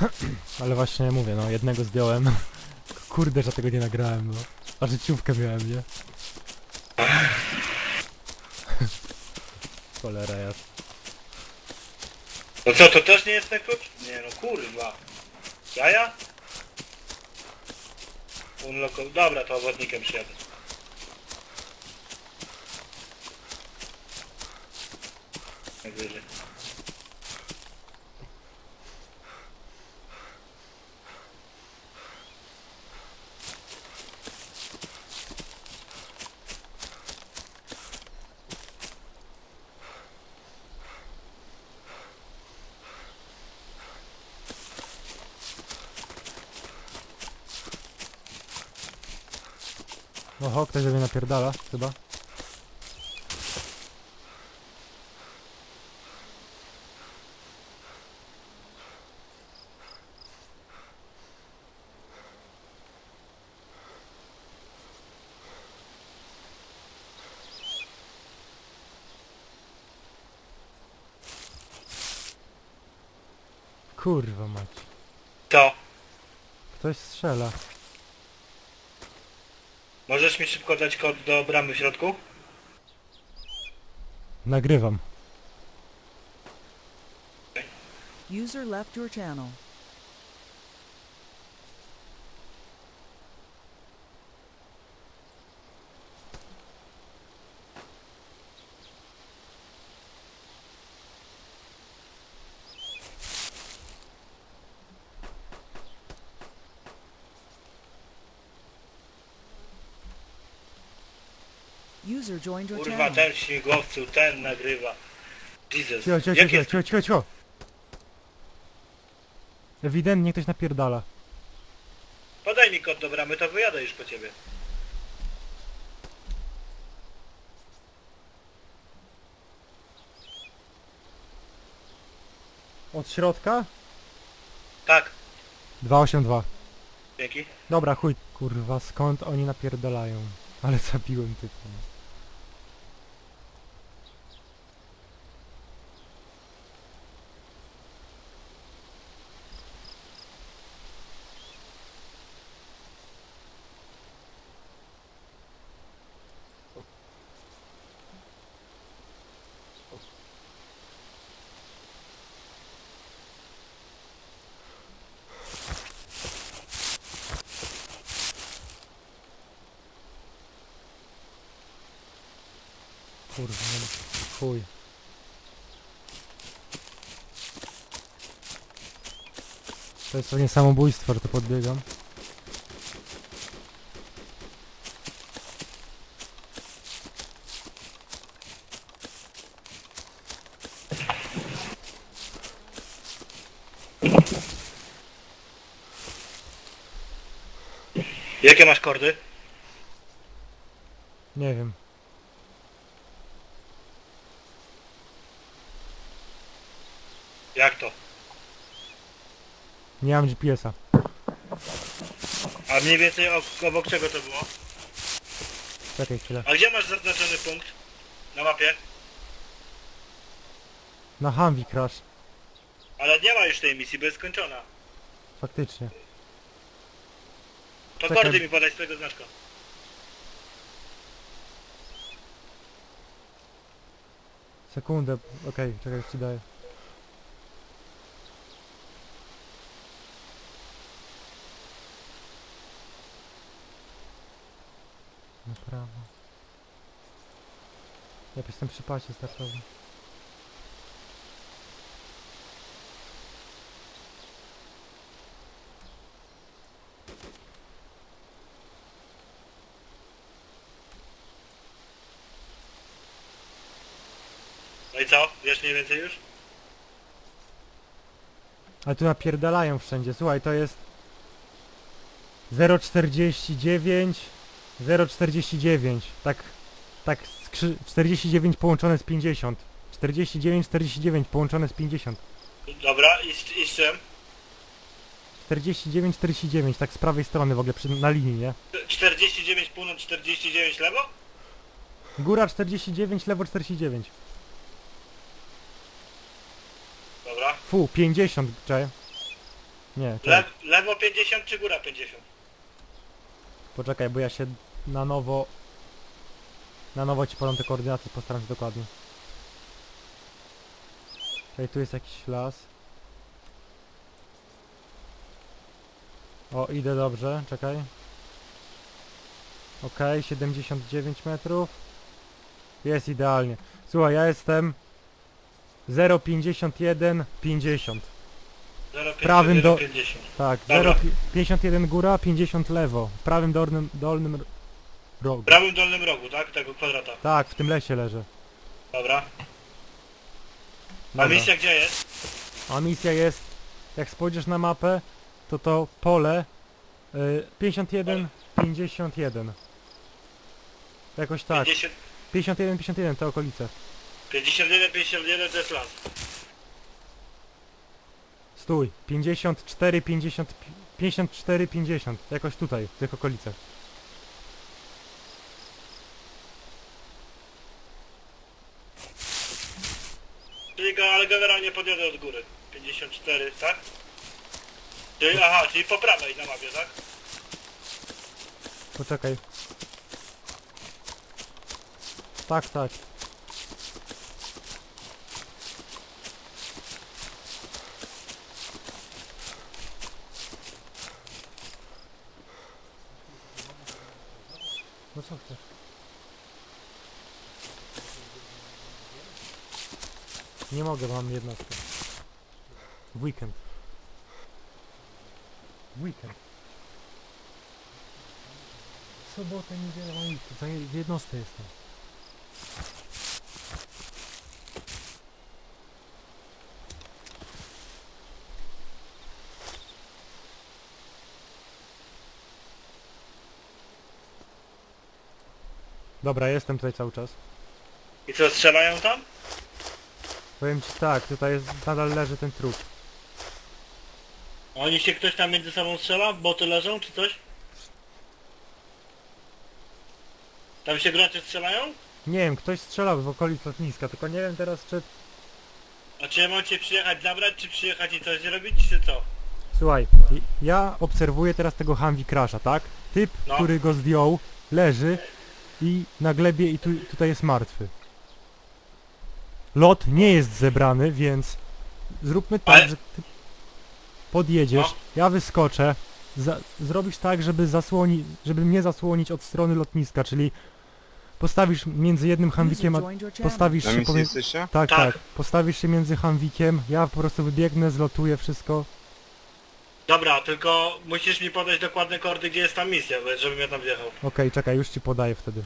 Ale właśnie mówię, no jednego zdjąłem. Kurde, że tego nie nagrałem, no. A życiówkę miałem, nie? Cholera jasna. No co, to też nie jest ten klucz? Nie no kurwa. Jaja? Unloko... Dobra, to owodnikiem przyjadę. Najwyżej. Oho, ktoś do mnie napierdala, chyba. Kurwa mać. To. Ktoś strzela. Możesz mi szybko dać kod do bramy w środku? Nagrywam. User left your channel. User joined your Kurwa, channel. ten w śmigłowcu, ten nagrywa. Jesus. Cicho, cicho, Jak cicho, jest... cicho, cicho, cicho. Ewidentnie ktoś napierdala. Podaj mi kod do bramy, to wyjadę już po ciebie. Od środka? Tak. 282. Dzięki. Dobra, chuj. Kurwa, skąd oni napierdalają? Ale zabiłem typa. Kurwa, chuj. To jest pewnie samobójstwo, że to podbiegam. Jakie masz kordy? Nie wiem. Jak to? Nie mam GPS-a. A mniej więcej obok czego to było? Czekaj chwilę. A gdzie masz zaznaczony punkt? Na mapie? Na Humvee crash. Ale nie ma już tej misji, bo jest skończona. Faktycznie. To Czekaj. kordy mi podaj swojego znaczka. Sekundę. Okej, czekaj, już ci daję. Prawo. Ja jestem przy pasie startowym. No i co? Wiesz mniej więcej już? Ale tu napierdalają wszędzie. Słuchaj, to jest 049 049. Tak tak skrzy- 49 połączone z 50. 49 49 połączone z 50. Dobra, i z, i z czym? 49 49 tak z prawej strony w ogóle przy, na linii, nie? 49 północ, 49 lewo? Góra 49, lewo 49. Dobra. Fu, 50, czekaj. Nie, Le czekaj, lewo 50 czy góra 50? poczekaj, bo ja się na nowo... Na nowo ci podam te koordynaty, postaram się dokładnie. Czekaj, tu jest jakiś las. O, idę dobrze, czekaj. Okej, 79 metrów. Jest idealnie. Słuchaj, ja jestem 0,51, 50. 0,50, prawym do- 50. Tak, Dobra. 0, 51 góra, 50 lewo. W prawym dolnym, dolnym rogu. W prawym dolnym rogu, tak? Tego kwadrata. Tak, w tym lesie leżę. Dobra. A Dobra. misja gdzie jest? A misja jest, jak spojrzysz na mapę, to to pole y, 51, 51. Jakoś tak. 50, 51, 51, te okolice. 51, 51 to jest las. Stój. 54, 50, 54, 50. Jakoś tutaj, w tych okolicach. Czyli go, ale generalnie podjadę od góry. 54, tak? Czyli, aha, czyli po prawej na mapie, tak? Poczekaj. Tak, tak. No co chcesz? Nie mogę, mam jednostkę. W weekend. W weekend. Sobotę, niedzielę, mam weekend. Za w jednostce jestem. Dobra, jestem tutaj cały czas. I co, strzelają tam? Powiem ci tak, tutaj jest, nadal leży ten trup. A Oni się ktoś tam między sobą strzela? Boty leżą czy coś? Tam się gracze strzelają? Nie wiem, ktoś strzelał w okolic lotniska, tylko nie wiem teraz czy... A czy ja mam cię przyjechać zabrać, czy przyjechać i coś zrobić, czy co? Słuchaj, i- ja obserwuję teraz tego Humvee Crasha, tak? Typ, No. który go zdjął, leży i na glebie i tu, tutaj jest martwy. Lot nie jest zebrany, więc zróbmy tak, Ale- że ty podjedziesz, No. ja wyskoczę, za, zrobisz tak, żeby zasłoni, żeby mnie zasłonić od strony lotniska, czyli postawisz między jednym User Humvikiem a postawisz Na się misji pomiędzy... jesteście? Tak, Tak. tak, postawisz się między Humvikiem, ja po prostu wybiegnę, zlotuję wszystko. Dobra, tylko musisz mi podać dokładne kordy, gdzie jest ta misja, bo- żebym ja tam wjechał. Okej, czekaj, już ci podaję wtedy.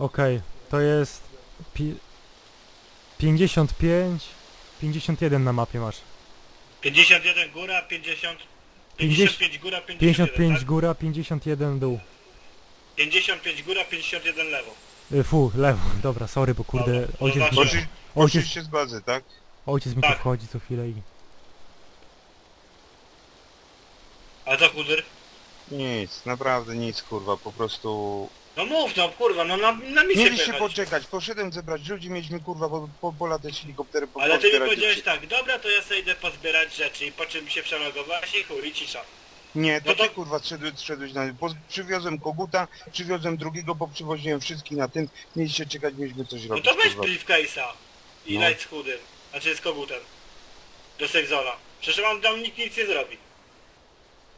Okej, to jest pi 55, 51 na mapie masz. 51 góra, 50... 55 góra, 51, 55 tak? góra, 51 dół. 55 góra, 51 lewo. Y, Fu, lewo, dobra, sorry, bo kurde, Dobra, ojciec, no mi, właśnie. Poszli, ojciec, poszliście z bazy, tak? ojciec mi tu Tak. wchodzi co chwilę i... A co kudyr? Nic, naprawdę nic kurwa, po prostu... No mów no kurwa, no na, na misję Mieliście poczekać, poszedłem zebrać ludzi, mieliśmy kurwa po, po, polatać helikoptery, po, Ale ty mi pozbierać powiedziałeś tak, dobra to ja sobie idę pozbierać rzeczy i po czym się przelogować i chuj, i cisza. Nie, to No to- ty kurwa szedłeś, szedłeś na... Poz, przywiozłem koguta, przywiozłem drugiego, bo przywoziłem wszystkich na tym, mieliście czekać, mieliśmy coś No robić to weź kurwa. briefcase'a i No. leć z chudym, znaczy z kogutem. Do safe zona. Przecież wam tam nikt nic nie zrobi.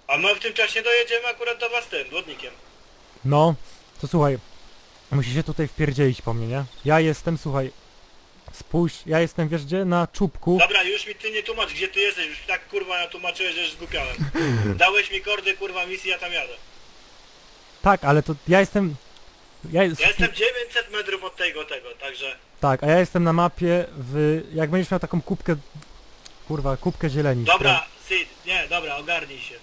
A my w tym czasie dojedziemy akurat do was tym, wodnikiem. No, to słuchaj, musisz się tutaj wpierdzielić po mnie, nie? Ja jestem, słuchaj, spójrz, ja jestem, wiesz gdzie? Na czubku. Dobra, już mi ty nie tłumacz gdzie ty jesteś, już tak kurwa ja tłumaczyłeś, że już zgupiałem. Dałeś mi kordy kurwa misji, ja tam jadę. Tak, ale to ja jestem... Ja, Ja jestem 900 metrów od tego, tego, także... Tak, a ja jestem na mapie w... Jak będziesz miał taką kubkę... Kurwa, kubkę zieleni. Dobra, Sid, nie, dobra, ogarnij się.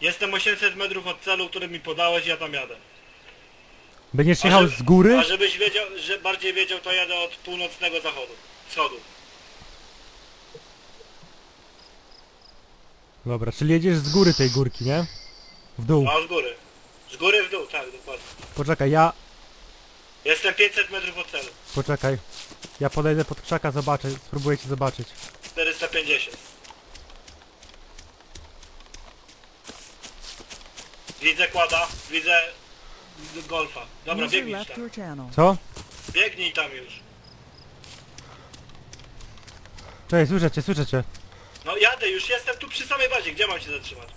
Jestem 800 metrów od celu, który mi podałeś, ja tam jadę. Będziesz jechał z góry? A żebyś wiedział, że bardziej wiedział, to jadę od północnego zachodu. Wschodu. Dobra, czyli jedziesz z góry tej górki, nie? W dół. A z góry. Z góry w dół, tak, dokładnie. Poczekaj, ja... Jestem 500 metrów od celu. Poczekaj. Ja podejdę pod krzaka, zobaczę, spróbuję cię zobaczyć. 450. Widzę kłada, widzę golfa. Dobra, User biegnij left tam. your channel. Co? Biegnij tam już. Czekaj, słyszę cię, słyszę cię. No jadę, już jestem tu przy samej bazie. Gdzie mam się zatrzymać?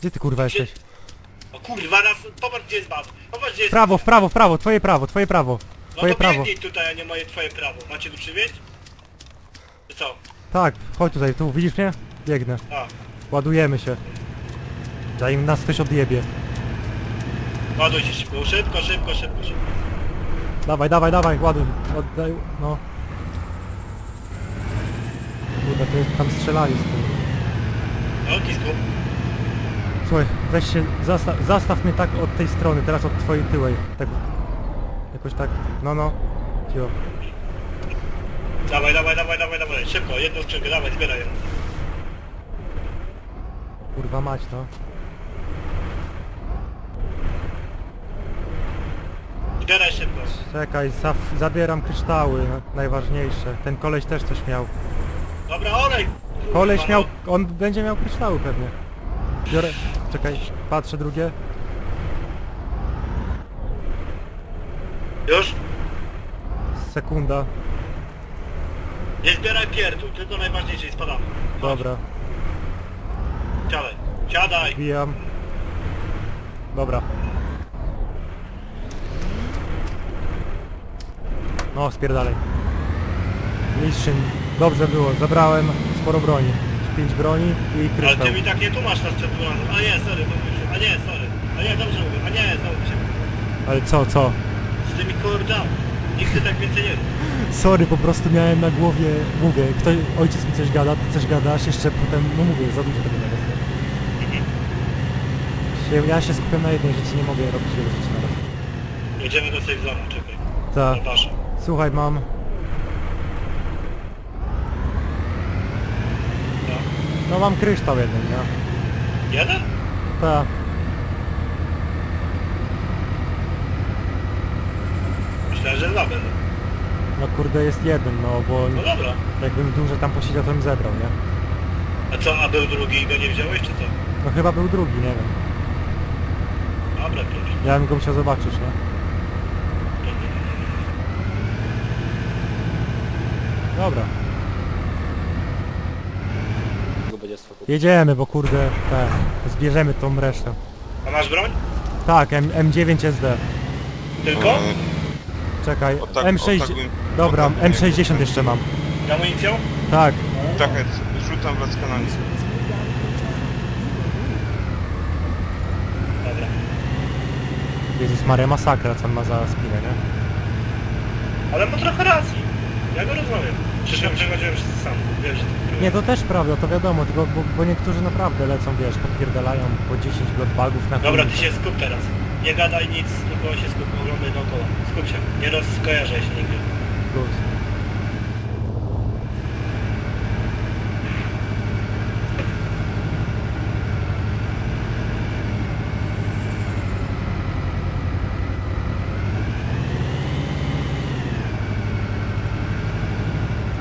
Gdzie ty kurwa jesteś? O kurwa, raz, popatrz gdzie jest baz. Popatrz gdzie W jest... prawo, w prawo, w prawo, twoje prawo, twoje prawo. No Twoje to prawo. biegnij tutaj, a nie moje twoje prawo. Macie tu przywieźć? Czy co? Tak, chodź tutaj, tu, widzisz mnie? Biegnę. A, Ładujemy się. Zanim nas ktoś odjebie. Ładuj się szybko, szybko, szybko, szybko, szybko. Dawaj, dawaj, dawaj, ładuj. Oddaj, no. Kurde, to tam strzelali z tym. No, kisku. Słuchaj, weź się, zastaw, zastaw mnie tak od tej strony, teraz od twojej tyłej. Tak, jakoś tak, no no. Cio. Dawaj, dawaj, dawaj, dawaj, dawaj. Szybko, jedną skrzynkę, dawaj, zbieraj. Kurwa mać, no. Zbieraj szybko. Czekaj, zaf, zabieram kryształy, najważniejsze. Ten koleś też coś miał. Dobra, olej! kurwa, Koleś miał, no. on będzie miał kryształy pewnie. Biorę, czekaj, patrzę drugie. Już? Sekunda. Nie zbieraj pierdół, tylko najważniejsze i spadamy. Dobra, Siadaj, siadaj! wbijam. Dobra. No, spierdalej. Mistrzyn. Dobrze było, zabrałem sporo broni. Pięć broni i Ale kryształ. ty mi tak nie tłumasz nas przed razem. A nie, sorry, mówię się. A nie, sorry. A nie, dobrze mówię. A nie, znowu się. Ale co, co? Z tymi kordami. Nigdy tak więcej nie rób. Sorry, po prostu miałem na głowie, mówię, ktoś, ojciec mi coś gada, ty coś gadasz, jeszcze potem, no mówię, za dużo tego naraz. Się- Ja się skupiam na jednej rzeczy, nie mogę robić wielu rzeczy naraz. Jedziemy do safe zone, czekaj. Tak, Zapraszam. Słuchaj, mam, No. mam kryształ jeden, nie? Jeden? Tak. Myślałem, że dwa będą. No kurde, jest jeden, no bo No dobra. jakbym dłużej tam posiedział, to bym zebrał, nie? A co, a był drugi i go nie wziąłeś, czy co? No chyba był drugi, nie wiem. Dobra, proszę. Ja bym go musiał zobaczyć, nie? Dobra. Jedziemy, bo kurde, te, zbierzemy tą resztę. A masz broń? Tak, M M9 SD. Tylko? E, Czekaj, O tak- M6... o tak bym- Dobra, o tak bym- M60 jeszcze mam. Amunicją? Tak, Czekaj, rzucam wraz z kanami. User was moved. Dobra. Jezus Maria, masakra, co on ma za spinę, nie? Ale ma trochę racji. Ja go rozumiem. Przecież ja przechodziłem wszyscy sam. To Nie, to też prawda, to wiadomo, tylko bo, bo niektórzy naprawdę lecą, wiesz, podpierdalają po 10 bloodbagów na Dobra, ty się skup teraz. Nie gadaj nic, tylko się skup, oglądaj dookoła. Skup się, nie rozkojarzaj się nigdy. Plus.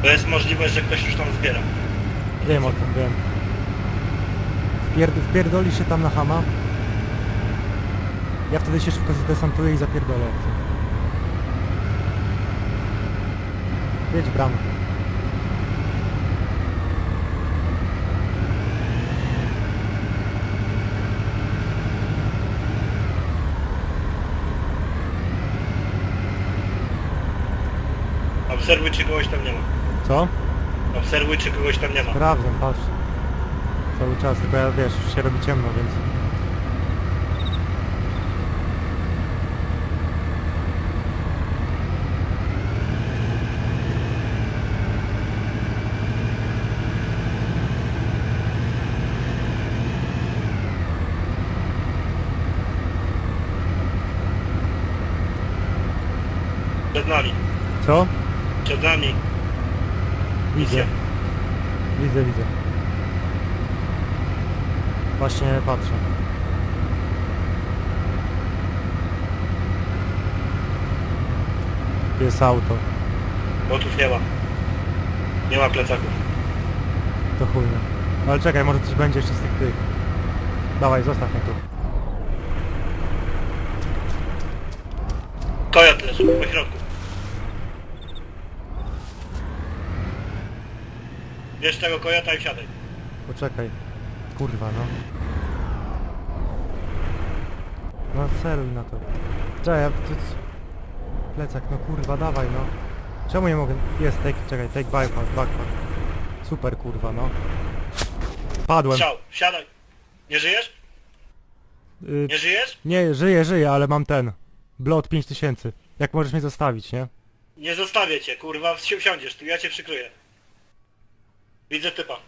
To jest możliwość, że ktoś już tam zbiera. Wiem o tym, wiem. Wpierd wpierdoli się tam na hama. Ja wtedy się szybko zdesantuję i zapierdolę. Jedź bramkę. Obserwuj, czy kogoś tam nie ma. Co? Obserwuj, czy kogoś tam nie ma. Sprawdzam, patrz. Cały czas, tylko ja wiesz, już się robi ciemno, więc... Widzę, widzę. Właśnie patrzę. Jest auto. Botów nie ma. Nie ma plecaków. To chujne. Ale czekaj, może coś będzie jeszcze z tych tych. Dawaj, zostaw mnie tu. Kojot leży po środku. Bierz tego kojota i wsiadaj. Poczekaj. Kurwa, no. No celuj na to. Czekaj, ja tu... Plecak, no kurwa, dawaj, no. Czemu nie mogę... Jest, take, czekaj, take bypass, backpack. Super, kurwa, no. Padłem. Strzał, wsiadaj. Nie żyjesz? Y, Nie żyjesz? nie, żyję, żyję, ale mam ten. Blot 5000. Jak możesz mnie zostawić, nie? Nie zostawię cię, kurwa, wsi- wsiądziesz tu, ja cię przykryję. Widzę typa.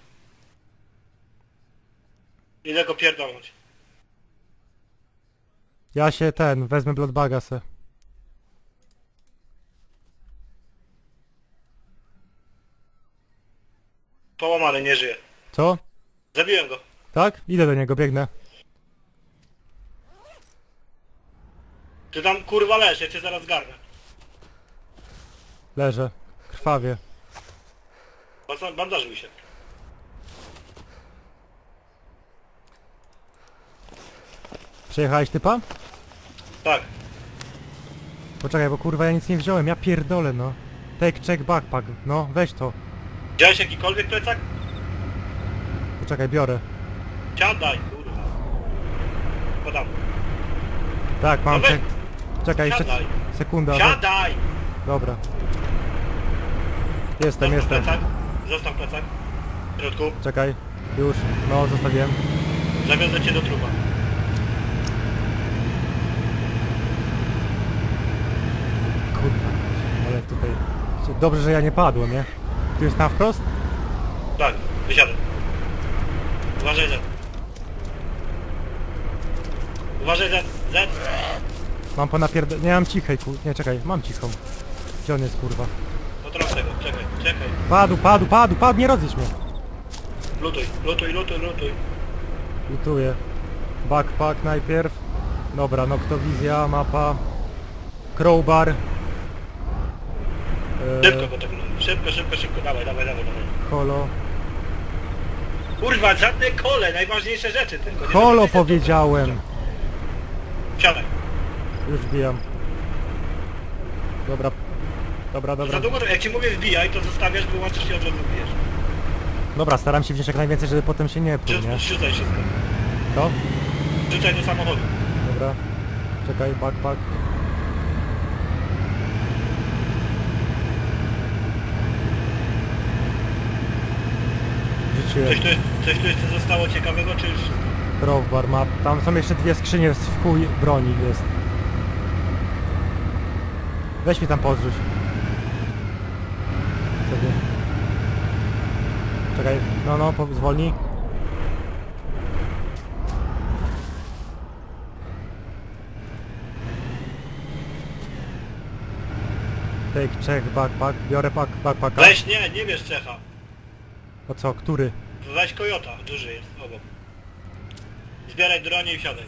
Idę go pierdolnąć. Ja się ten, wezmę bloodbaga se. Połamany, nie żyje. Co? Zabiłem go. Tak? Idę do niego, biegnę. Ty tam kurwa leż, ja cię zaraz garnę. Leżę. Krwawie. Ba- Bandażuj się. Przejechałeś typa? Tak. Poczekaj, bo kurwa ja nic nie wziąłem, ja pierdolę no. Take check backpack, no weź to. Wziąłeś jakikolwiek plecak? Poczekaj, biorę. Siadaj, kurwa. Podam. Tak, mam No weź- czek... Czekaj, jeszcze Siadaj. sekunda. Siadaj! Dobra. Jestem, jestem. plecak. Zostaw plecak. W środku. Czekaj. Już. No, zostawiłem. Zawiozę cię do trupa. Kurwa. Ale tutaj... Dobrze, że ja nie padłem, nie? Tu jest na wprost? Tak, wysiadaj. Uważaj Z. Uważaj Z. Z. Mam ponapierd... Nie mam cichej, kur... Nie, czekaj, mam cichą. Gdzie on jest, kurwa? Czekaj, czekaj. Padł, padł, padł, padł, nie rozjedź mnie. Lutuj, lutuj, lutuj, lutuj. Lutuję. Backpack najpierw. Dobra, noktowizja, mapa. Crowbar. Eee, Szybko go tak Szybko, szybko, szybko. Dawaj, dawaj, dawaj, dawaj. holo. Kurwa, żadne kole, najważniejsze rzeczy tylko. nie Holo powiedziałem. Siadaj. Już wbijam. Dobra. Dobra, dobra. Za długo, jak ci mówię wbijaj, to zostawiasz, wyłączysz i od razu wbijesz. Dobra, staram się wziąć jak najwięcej, żeby potem się nie pruł, nie? Rzu- Rzucaj wszystko. To? Rzucaj do samochodu. Dobra. Czekaj, backpack. Rzuciłem. Coś tu, jest, coś tu jeszcze zostało ciekawego, czy już... Crowbar map. Tam są jeszcze dwie skrzynie z w chuj broni jest. Weź mi tam podrzuć. Wtedy. Czekaj, no no, po- zwolnij. Take check backpack, biorę pack, backpacka. Weź, nie, nie bierz Czecha. O co, który? Weź Kojota, duży jest, obok. Zbieraj dronie i wsiadaj.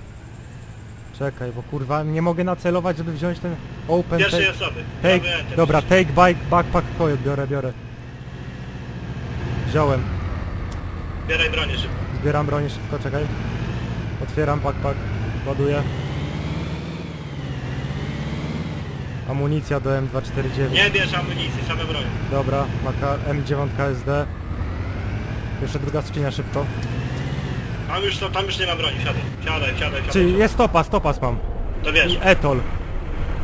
Czekaj, bo kurwa nie mogę nacelować, żeby wziąć ten open Pierwszej take. osoby. Take, Prawy enter dobra, take bike, backpack, kojot, biorę, biorę. Wziąłem, Zbieraj bronię szybko. zbieram broń szybko, czekaj. Otwieram backpack, ładuję. Amunicja do M249. Nie bierz amunicji, same bronie. Dobra, maka M9 SD. Jeszcze druga skrzynia szybko. Tam już, to, tam już nie ma broni, wsiadaj. Wsiadaj, wsiadaj, wsiadaj. Czy jest topas, topas mam. To wiesz, I etol.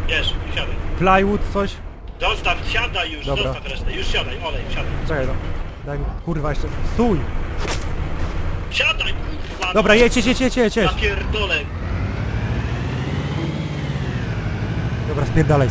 wiesz, wsiadaj. Plywood coś. Zostaw, siadaj już, Dobra. zostaw resztę. Już siadaj, olej, siadaj. Czekaj no. Daj mi, kurwa jeszcze. Stój! Siadaj, kurwa. Dobra, jedź, jedź, jedź, jedź, jedź. jedź. Napierdolę. Dobra, spierdalaj.